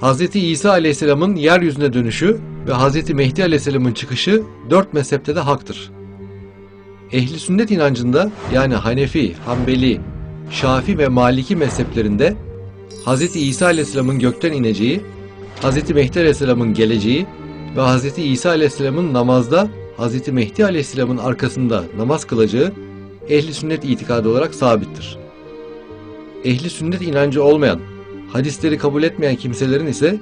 Hz. İsa Aleyhisselam'ın yeryüzüne dönüşü ve Hz. Mehdi Aleyhisselam'ın çıkışı dört mezhepte de haktır. Ehli sünnet inancında yani Hanefi, Hanbeli, Şafi ve Maliki mezheplerinde Hz. İsa Aleyhisselam'ın gökten ineceği, Hz. Mehdi Aleyhisselam'ın geleceği ve Hz. İsa Aleyhisselam'ın namazda Hz. Mehdi Aleyhisselam'ın arkasında namaz kılacağı ehli sünnet itikadı olarak sabittir. Ehli sünnet inancı olmayan, hadisleri kabul etmeyen kimselerin ise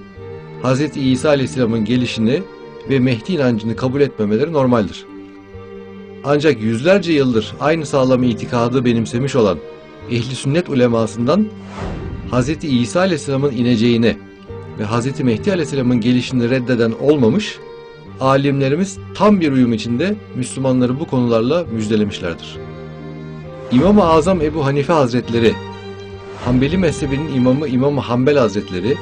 Hz. İsa Aleyhisselam'ın gelişini ve Mehdi inancını kabul etmemeleri normaldir. Ancak yüzlerce yıldır aynı sağlam itikadı benimsemiş olan ehli sünnet ulemasından Hz. İsa Aleyhisselam'ın ineceğini ve Hz. Mehdi Aleyhisselam'ın gelişini reddeden olmamış, alimlerimiz tam bir uyum içinde Müslümanları bu konularla müjdelemişlerdir. İmam-ı Azam Ebu Hanife Hazretleri, Hanbeli mezhebinin imamı İmam-ı Hanbel Hazretleri,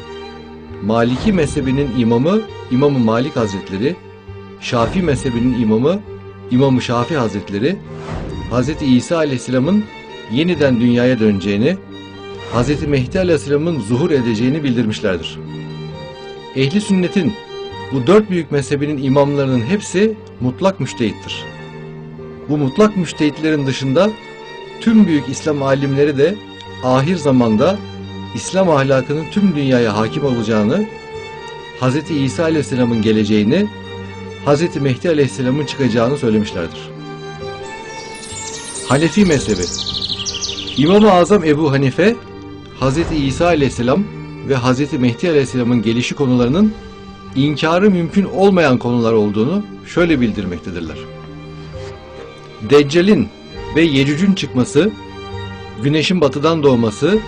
Maliki mezhebinin imamı İmam-ı Malik Hazretleri, Şafii mezhebinin imamı İmam-ı Şafii Hazretleri, Hz. İsa Aleyhisselam'ın yeniden dünyaya döneceğini, Hz. Mehdi Aleyhisselam'ın zuhur edeceğini bildirmişlerdir. Ehli sünnetin bu dört büyük mezhebinin imamlarının hepsi mutlak müştehittir. Bu mutlak müştehitlerin dışında tüm büyük İslam alimleri de ahir zamanda İslam ahlakının tüm dünyaya hakim olacağını, Hz. İsa Aleyhisselam'ın geleceğini, Hz. Mehdi Aleyhisselam'ın çıkacağını söylemişlerdir. Hanefi mezhebi İmam-ı Azam Ebu Hanife, Hz. İsa Aleyhisselam ve Hz. Mehdi Aleyhisselam'ın gelişi konularının inkarı mümkün olmayan konular olduğunu şöyle bildirmektedirler. Deccal'in ve Yecüc'ün çıkması, güneşin batıdan doğması,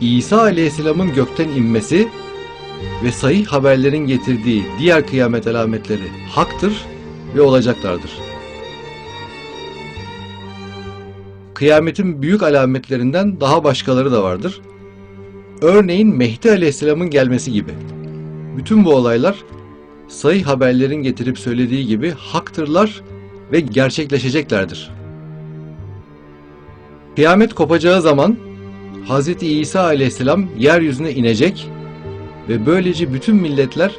İsa Aleyhisselam'ın gökten inmesi ve sahih haberlerin getirdiği diğer kıyamet alametleri haktır ve olacaklardır. Kıyametin büyük alametlerinden daha başkaları da vardır. Örneğin Mehdi Aleyhisselam'ın gelmesi gibi. Bütün bu olaylar sahih haberlerin getirip söylediği gibi haktırlar ve gerçekleşeceklerdir. Kıyamet kopacağı zaman Hz. İsa aleyhisselam yeryüzüne inecek ve böylece bütün milletler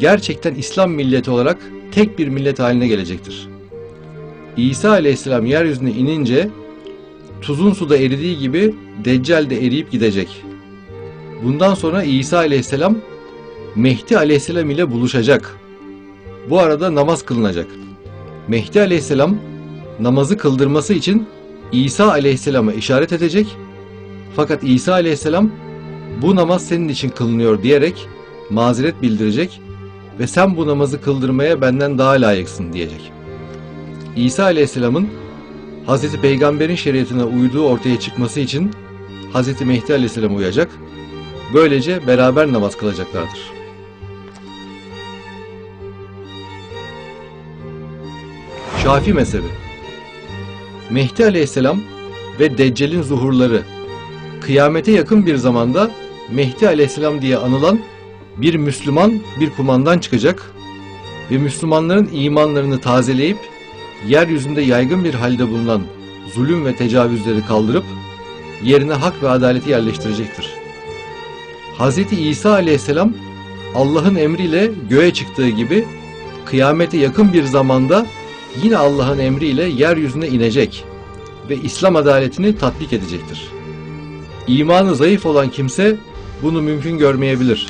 gerçekten İslam milleti olarak tek bir millet haline gelecektir. İsa aleyhisselam yeryüzüne inince tuzun suda eridiği gibi Deccal de eriyip gidecek. Bundan sonra İsa aleyhisselam Mehdi aleyhisselam ile buluşacak. Bu arada namaz kılınacak. Mehdi aleyhisselam namazı kıldırması için İsa aleyhisselama işaret edecek. Fakat İsa aleyhisselam bu namaz senin için kılınıyor diyerek mazeret bildirecek ve sen bu namazı kıldırmaya benden daha layıksın diyecek. İsa aleyhisselamın Hz. Peygamber'in şeriatına uyduğu ortaya çıkması için Hz. Mehdi aleyhisselam uyacak. Böylece beraber namaz kılacaklardır. Şafi mezhebi Mehdi aleyhisselam ve Deccal'in zuhurları kıyamete yakın bir zamanda Mehdi aleyhisselam diye anılan bir Müslüman bir kumandan çıkacak ve Müslümanların imanlarını tazeleyip yeryüzünde yaygın bir halde bulunan zulüm ve tecavüzleri kaldırıp yerine hak ve adaleti yerleştirecektir. Hz. İsa aleyhisselam Allah'ın emriyle göğe çıktığı gibi kıyamete yakın bir zamanda yine Allah'ın emriyle yeryüzüne inecek ve İslam adaletini tatbik edecektir. İmanı zayıf olan kimse bunu mümkün görmeyebilir.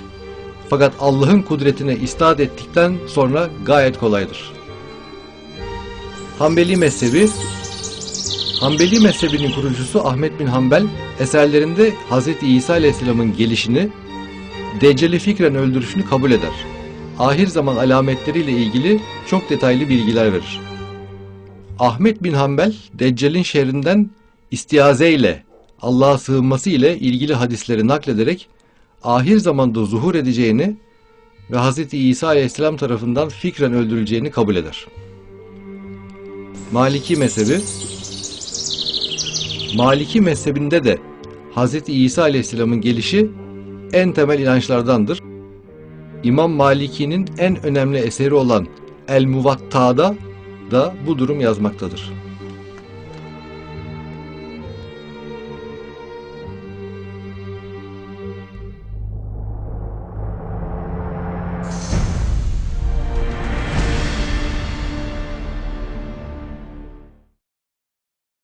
Fakat Allah'ın kudretine isnat ettikten sonra gayet kolaydır. Hanbeli mezhebi Hanbeli mezhebinin kurucusu Ahmet bin Hanbel eserlerinde Hz. İsa Aleyhisselam'ın gelişini, Deccal'i fikren öldürüşünü kabul eder. Ahir zaman alametleriyle ilgili çok detaylı bilgiler verir. Ahmet bin Hanbel, Deccal'in şerrinden istiaze ile, Allah'a sığınması ile ilgili hadisleri naklederek ahir zamanda zuhur edeceğini ve Hz. İsa Aleyhisselam tarafından fikren öldürüleceğini kabul eder. Maliki mezhebi Maliki mezhebinde de Hz. İsa Aleyhisselam'ın gelişi en temel inançlardandır. İmam Maliki'nin en önemli eseri olan El Muvatta'da da bu durum yazmaktadır.